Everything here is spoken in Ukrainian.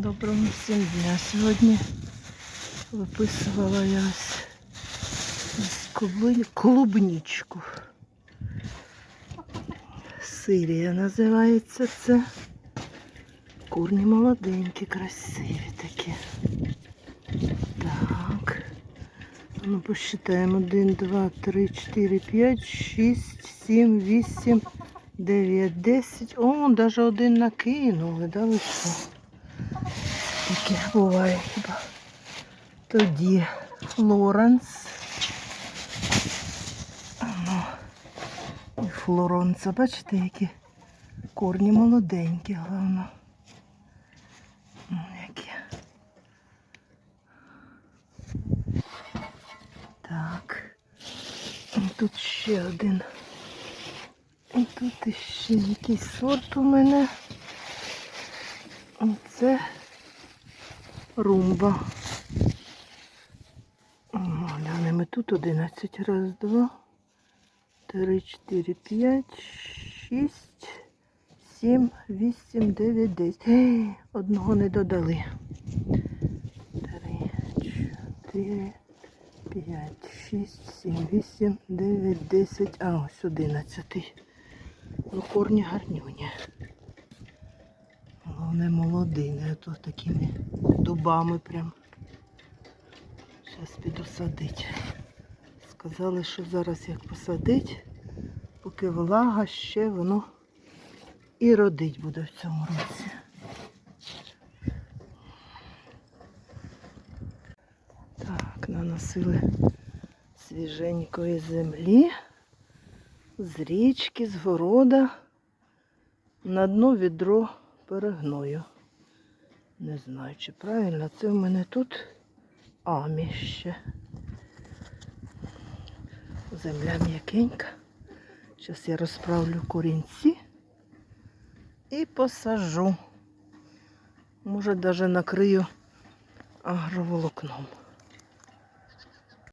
Доброго всім дня. Сьогодні виписувала я ось клубничку. Сирія називається це. Курні молоденькі, красиві такі. Так. Ну, посчитаємо. 1, 2, 3, 4, 5, 6, 7, 8, 9, 10. О, навіть один накинули, да, ви що? Таке буває хіба. Тоді Флоренс. Ну, і Флоронца. Бачите, які корні молоденькі, головно. Які. Так. І тут ще один. І тут ще якийсь сорт у мене. Оце румба. Глянемо тут 11. Раз, два, три, чотири, п'ять, шість, сім, вісім, дев'ять, десять. Одного не додали. Три, чотири, п'ять, шість, сім, вісім, дев'ять, десять. А, ось одинадцятий. Ну, корні гарнюні. Головне молодий, не то такими дубами прям. Зараз піду садити. Сказали, що зараз як посадить, поки влага ще воно і родить буде в цьому році. Так, наносили свіженької землі, з річки, з города. На дно відро перегною. Не знаю, чи правильно. Це в мене тут амі ще. Земля м'якенька. Зараз я розправлю корінці і посажу. Може, навіть накрию агроволокном.